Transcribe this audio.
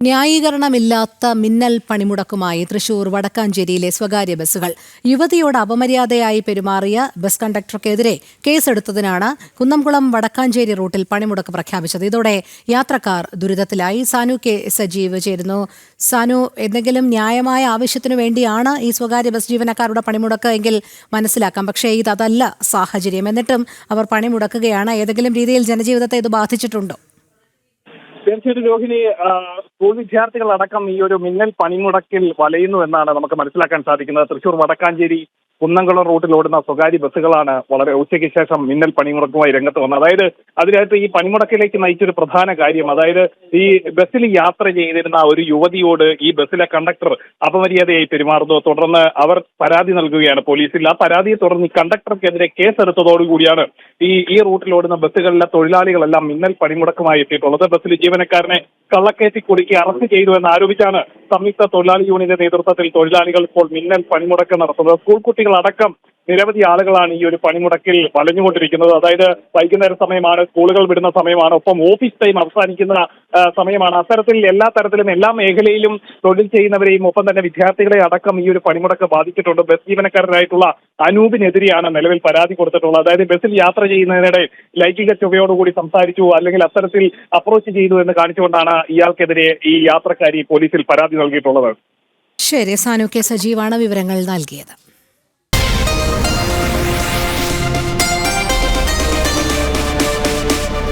ന്യായീകരണമില്ലാത്ത മിന്നൽ പണിമുടക്കുമായി തൃശൂർ വടക്കാഞ്ചേരിയിലെ സ്വകാര്യ ബസ്സുകൾ. യുവതിയോട് അപമര്യാദയായി പെരുമാറിയ ബസ് കണ്ടക്ടർക്കെതിരെ കേസെടുത്തതിനാണ് കുന്നംകുളം വടക്കാഞ്ചേരി റൂട്ടിൽ പണിമുടക്ക് പ്രഖ്യാപിച്ചത്. ഇതോടെ യാത്രക്കാർ ദുരിതത്തിലായി. സാനു കെ സജീവ് ചേരുന്നു. സാനു എന്തെങ്കിലും ന്യായമായ ആവശ്യത്തിനു വേണ്ടിയാണ് ഈ സ്വകാര്യ ബസ് ജീവനക്കാരുടെ പണിമുടക്ക് എങ്കിൽ മനസ്സിലാക്കാം. പക്ഷേ ഇത് അതല്ല സാഹചര്യം. എന്നിട്ടും അവർ പണിമുടക്കുകയാണ്. ഏതെങ്കിലും രീതിയിൽ ജനജീവിതത്തെ ഇത് ബാധിച്ചിട്ടുണ്ടോ? തീർച്ചയായിട്ടും രോഹിണി സ്കൂൾ വിദ്യാർത്ഥികളടക്കം ഈ ഒരു മിന്നൽ പണിമുടക്കിൽ വലയുന്നു എന്നാണ് നമുക്ക് മനസ്സിലാക്കാൻ സാധിക്കുന്നത്. തൃശൂർ വടക്കാഞ്ചേരി കുന്നംകുളം റൂട്ടിൽ ഓടുന്ന സ്വകാര്യ ബസ്സുകളാണ് വളരെ ഉച്ചയ്ക്ക് ശേഷം മിന്നൽ പണിമുടക്കുമായി രംഗത്ത് വന്നത്. അതായത് അതിനകത്ത് ഈ പണിമുടക്കിലേക്ക് നയിച്ചൊരു പ്രധാന കാര്യം അതായത് ഈ ബസ്സിൽ യാത്ര ചെയ്തിരുന്ന ഒരു യുവതിയോട് ഈ ബസ്സിലെ കണ്ടക്ടർ അപമര്യാദയായി പെരുമാറുന്നു. തുടർന്ന് അവർ പരാതി നൽകുകയാണ് പോലീസിൽ. ആ പരാതിയെ തുടർന്ന് ഈ കണ്ടക്ടർക്കെതിരെ കേസെടുത്തതോടുകൂടിയാണ് ഈ ഈ റൂട്ടിൽ ഓടുന്ന ബസ്സുകളിലെ തൊഴിലാളികളെല്ലാം മിന്നൽ പണിമുടക്കുമായി എത്തിയിട്ടുള്ളത്. ബസ്സിൽ ജീവനക്കാരനെ കള്ളക്കയറ്റി കുടുക്കി അറസ്റ്റ് ചെയ്തു എന്ന് ആരോപിച്ചാണ് സംയുക്ത തൊഴിലാളി യൂണിയന്റെ നേതൃത്വത്തിൽ തൊഴിലാളികൾ ഇപ്പോൾ മിന്നൽ പണിമുടക്ക് നടത്തുന്നത്. സ്കൂൾ കുട്ടികളടക്കം നിരവധി ആളുകളാണ് ഈ ഒരു പണിമുടക്കിൽ വലഞ്ഞുകൊണ്ടിരിക്കുന്നത്. അതായത് വൈകുന്നേര സമയമാണ് സ്കൂളുകൾ വിടുന്ന സമയമാണ് ഒപ്പം ഓഫീസ് ടൈം അവസാനിക്കുന്ന സമയമാണ്. അത്തരത്തിൽ എല്ലാ തരത്തിലും എല്ലാ മേഖലയിലും തൊഴിൽ ചെയ്യുന്നവരെയും ഒപ്പം തന്നെ വിദ്യാർത്ഥികളെ അടക്കം ഈ ഒരു പണിമുടക്ക് ബാധിച്ചിട്ടുണ്ട്. ബസ് ജീവനക്കാരനായിട്ടുള്ള അനൂപിനെതിരെയാണ് നിലവിൽ പരാതി കൊടുത്തിട്ടുള്ളത്. അതായത് ബസ്സിൽ യാത്ര ചെയ്യുന്നതിനിടെ ലൈംഗിക ചുവയോടുകൂടി സംസാരിച്ചു അല്ലെങ്കിൽ അത്തരത്തിൽ അപ്രോച്ച് ചെയ്തു എന്ന് കാണിച്ചുകൊണ്ടാണ് ഇയാൾക്കെതിരെ ഈ യാത്രക്കാരി പോലീസിൽ പരാതി നൽകിയിട്ടുള്ളത്. ശരി സാനു കെ സജീവാണ് വിവരങ്ങൾ നൽകിയത്.